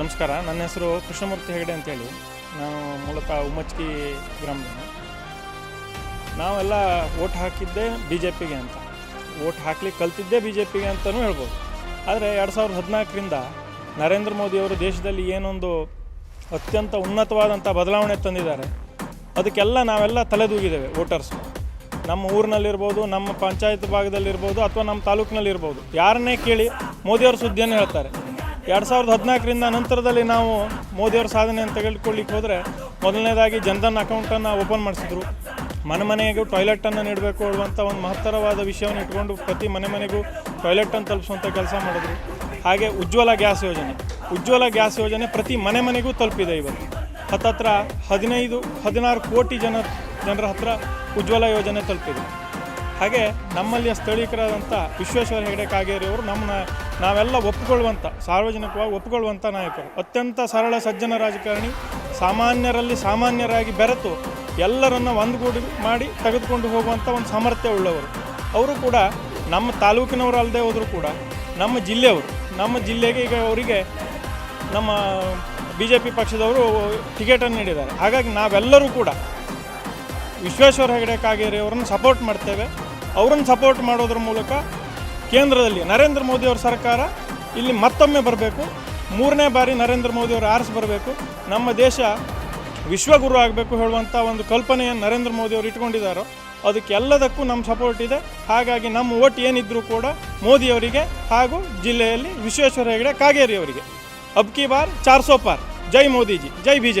ನಮಸ್ಕಾರ, ನನ್ನ ಹೆಸರು ಕೃಷ್ಣಮೂರ್ತಿ ಹೆಗಡೆ ಅಂತೇಳಿ. ನಾವು ಮೂಲತಃ ಉಮ್ಮಚ್ಕಿ ಗ್ರಾಮದವನು ನಾವೆಲ್ಲ ಓಟ್ ಹಾಕಿದ್ದೆ ಬಿ ಜೆ ಪಿಗೆ ಅಂತ. ಓಟ್ ಹಾಕ್ಲಿಕ್ಕೆ ಕಲ್ತಿದ್ದೇ ಬಿ ಜೆ ಪಿಗೆ ಅಂತಲೂ ಹೇಳ್ಬೋದು. ಆದರೆ ಎರಡು ಸಾವಿರದ ಹದಿನಾಲ್ಕರಿಂದ ನರೇಂದ್ರ ಮೋದಿಯವರು ದೇಶದಲ್ಲಿ ಏನೊಂದು ಅತ್ಯಂತ ಉನ್ನತವಾದಂಥ ಬದಲಾವಣೆ ತಂದಿದ್ದಾರೆ. ಅದಕ್ಕೆಲ್ಲ ನಾವೆಲ್ಲ ತಲೆದೂಗಿದ್ದೇವೆ ವೋಟರ್ಸ್ ನಮ್ಮ ಊರಿನಲ್ಲಿರ್ಬೋದು, ನಮ್ಮ ಪಂಚಾಯತ್ ಭಾಗದಲ್ಲಿರ್ಬೋದು ಅಥವಾ ನಮ್ಮ ತಾಲೂಕಿನಲ್ಲಿರ್ಬೋದು. ಯಾರನ್ನೇ ಕೇಳಿ ಮೋದಿಯವ್ರ ಸುದ್ದಿಯನ್ನು ಹೇಳ್ತಾರೆ. ಎರಡು ಸಾವಿರದ ಹದಿನಾಲ್ಕರಿಂದ ನಂತರದಲ್ಲಿ ನಾವು ಮೋದಿಯವ್ರ ಸಾಧನೆಯನ್ನು ತೆಗೆದುಕೊಳ್ಳಿಕ್ಕೆ ಹೋದರೆ ಮೊದಲನೇದಾಗಿ ಜನ್ಧನ್ ಅಕೌಂಟನ್ನು ಓಪನ್ ಮಾಡಿಸಿದ್ರು. ಮನೆ ಮನೆಗೂ ಟಾಯ್ಲೆಟನ್ನು ನೀಡಬೇಕು ಅನ್ನುವಂಥ ಒಂದು ಮಹತ್ತರವಾದ ವಿಷಯವನ್ನು ಇಟ್ಕೊಂಡು ಪ್ರತಿ ಮನೆ ಮನೆಗೂ ಟಾಯ್ಲೆಟನ್ನು ತಲುಪಿಸುವಂಥ ಕೆಲಸ ಮಾಡಿದ್ರು. ಹಾಗೆ ಉಜ್ವಲ ಗ್ಯಾಸ್ ಯೋಜನೆ. ಉಜ್ವಲ ಗ್ಯಾಸ್ ಯೋಜನೆ ಪ್ರತಿ ಮನೆ ಮನೆಗೂ ತಲುಪಿದೆ ಇವತ್ತು. ಹತ್ತತ್ರ ಹದಿನೈದು, ಹದಿನಾರು ಕೋಟಿ ಜನ, ಜನರ ಹತ್ರ ಉಜ್ವಲ ಯೋಜನೆ ತಲುಪಿದೆ. ಹಾಗೆ ನಮ್ಮಲ್ಲಿಯ ಸ್ಥಳೀಕರಾದಂಥ ವಿಶ್ವೇಶ್ವರ ಹೆಗಡೆ ಕಾಗೇರಿಯವರು ನಮ್ಮನ್ನ ನಾವೆಲ್ಲ ಒಪ್ಪಿಕೊಳ್ಳುವಂಥ, ಸಾರ್ವಜನಿಕವಾಗಿ ಒಪ್ಪಿಕೊಳ್ಳುವಂಥ ನಾಯಕರು. ಅತ್ಯಂತ ಸರಳ, ಸಜ್ಜನ ರಾಜಕಾರಣಿ, ಸಾಮಾನ್ಯರಲ್ಲಿ ಸಾಮಾನ್ಯರಾಗಿ ಬೆರೆತು ಎಲ್ಲರನ್ನ ಒಂದುಗೂಡಿ ಮಾಡಿ ತೆಗೆದುಕೊಂಡು ಹೋಗುವಂಥ ಒಂದು ಸಾಮರ್ಥ್ಯ ಉಳ್ಳವರು. ಅವರು ಕೂಡ ನಮ್ಮ ತಾಲೂಕಿನವರು ಅಲ್ಲದೆ ಹೋದರೂ ಕೂಡ, ನಮ್ಮ ಜಿಲ್ಲೆಯವರು, ನಮ್ಮ ಜಿಲ್ಲೆಗೆ ಈಗ ಅವರಿಗೆ ನಮ್ಮ ಬಿ ಜೆ ಪಿ ಪಕ್ಷದವರು ಟಿಕೆಟನ್ನು ನೀಡಿದ್ದಾರೆ. ಹಾಗಾಗಿ ನಾವೆಲ್ಲರೂ ಕೂಡ ವಿಶ್ವೇಶ್ವರ ಹೆಗಡೆ ಕಾಗೇರಿ ಅವರನ್ನು ಸಪೋರ್ಟ್ ಮಾಡ್ತೇವೆ. ಅವರನ್ನು ಸಪೋರ್ಟ್ ಮಾಡೋದ್ರ ಮೂಲಕ ಕೇಂದ್ರದಲ್ಲಿ ನರೇಂದ್ರ ಮೋದಿ ಅವರ ಸರ್ಕಾರ ಇಲ್ಲಿ ಮತ್ತೊಮ್ಮೆ ಬರಬೇಕು. ಮೂರನೇ ಬಾರಿ ನರೇಂದ್ರ ಮೋದಿ ಅವರು ಆರಿಸಿ ಬರಬೇಕು. ನಮ್ಮ ದೇಶ ವಿಶ್ವಗುರು ಆಗಬೇಕು ಹೇಳುವಂಥ ಒಂದು ಕಲ್ಪನೆಯನ್ನು ನರೇಂದ್ರ ಮೋದಿ ಅವರು ಇಟ್ಕೊಂಡಿದ್ದಾರೋ ಅದಕ್ಕೆಲ್ಲದಕ್ಕೂ ನಮ್ಮ ಸಪೋರ್ಟ್ ಇದೆ. ಹಾಗಾಗಿ ನಮ್ಮ ಓಟ್ ಏನಿದ್ರೂ ಕೂಡ ಮೋದಿಯವರಿಗೆ ಹಾಗೂ ಜಿಲ್ಲೆಯಲ್ಲಿ ವಿಶ್ವೇಶ್ವರ ಹೆಗಡೆ ಕಾಗೇರಿ ಅವರಿಗೆ. ಅಬ್ಕಿ ಬಾರ್, ಚಾರ್ ಸೋ ಪಾರ್. ಜೈ ಮೋದಿಜಿ, ಜೈ ಬಿ